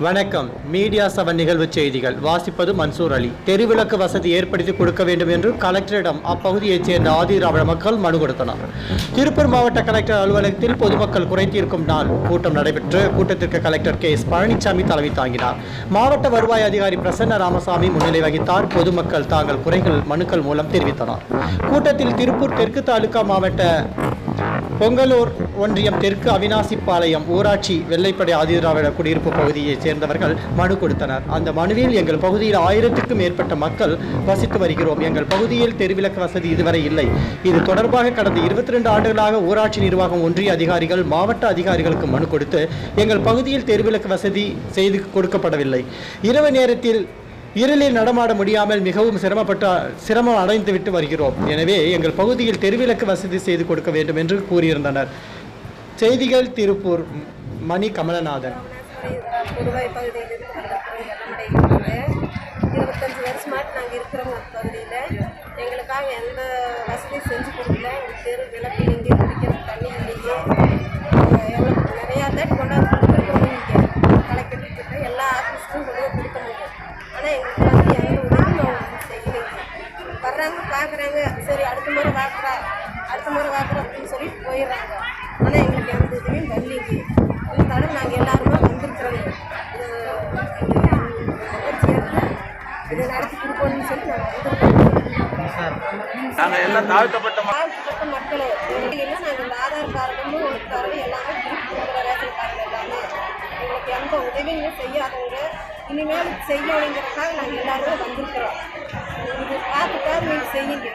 வணக்கம். Media seven நிகழ்வு செய்திகள். வாசிப்பது மன்சூர் அலி. தெருவிளக்கு வசதி ஏற்படுத்தி கொடுக்க வேண்டும் என்று கலெக்டரிடம் அப்பகுதியைச் சேர்ந்த ஆதிராவிட மக்கள் மனு கொடுத்தனர். திருப்பூர் மாவட்ட கலெக்டர் அலுவலகத்தில் பொதுமக்கள் குறைத்திருக்கும் நாள். கூட்டம் நடைபெற்று கூட்டத்திற்கு கலெக்டர் கே. எஸ். பழனிசாமி தலைமை தாங்கினார். மாவட்ட வருவாய் அதிகாரி பிரசன்ன ராமசாமி முன்னிலை வகித்தார். பொதுமக்கள் தாங்கள் குறைகள் மனுக்கள் மூலம் தெரிவித்தனர். கூட்டத்தில் திருப்பூர் தெற்கு தாலுகா மாவட்ட பொங்கலூர் ஒன்றியம் தெற்கு அவினாசிப்பாளையம் ஊராட்சி வெள்ளைப்படை ஆதிதிராவிட குடியிருப்பு பகுதியைச் சேர்ந்தவர்கள் மனு கொடுத்தனர். அந்த மனுவில் எங்கள் பகுதியில் ஆயிரத்துக்கும் மேற்பட்ட மக்கள் வசித்து வருகிறோம். எங்கள் பகுதியில் தெருவிளக்கு வசதி இதுவரை இல்லை. இது தொடர்பாக கடந்த இருபத்தி ரெண்டு ஆண்டுகளாக ஊராட்சி நிர்வாகம் ஒன்றிய அதிகாரிகள் மாவட்ட அதிகாரிகளுக்கு மனு கொடுத்து எங்கள் பகுதியில் தெருவிளக்கு வசதி செய்து கொடுக்கப்படவில்லை. இரவு நேரத்தில் இருளில் நடமாட முடியாமல் மிகவும் சிரமப்பட்டு சிரமம் அடைந்துவிட்டு வருகிறோம். எனவே எங்கள் பகுதியில் தெருவிளக்கு வசதி செய்து கொடுக்க வேண்டும் என்று கூறியிருந்தனர். செய்திகள் திருப்பூர் மணி கமலநாதன். புதுவாய் பகுதியில் இருக்கிற இருபத்தஞ்சி வருஷமாட்டு நாங்கள் இருக்கிறோம் பகுதியில். எங்களுக்காக எந்த வசதியும் செஞ்சு கொடுக்கல. எங்களுக்கு தெரு விளக்கு இங்கே குடிக்கிற தண்ணி இல்லையே முறை பார்க்குறோம் அப்படின்னு சொல்லிட்டு போயிடுறாங்க. ஆனால் எங்களுக்கு எந்த உதவியும் வரலைங்க தடவை நாங்கள் எல்லாருமே வந்திருக்கிறோங்க இதை நடத்தி கொடுக்கணும்னு சொல்லி நாங்கள் வந்திருக்கோம். நாங்கள் எல்லாம் தாழ்த்தப்பட்ட தாழ்த்தப்பட்ட மக்கள் எல்லாம் நாங்கள் இந்த ஆதார் கார்டும் தரவு எல்லாமே கொடுக்குற ரேஷன் கார்டு எல்லாமே எங்களுக்கு எந்த உதவியும் செய்யாதவங்க. இனிமேல் செய்யணுங்கிறதுக்காக நாங்கள் எல்லாரும் வந்திருக்கிறோம். இது பார்த்துட்டா நீங்கள் செய்யுங்க.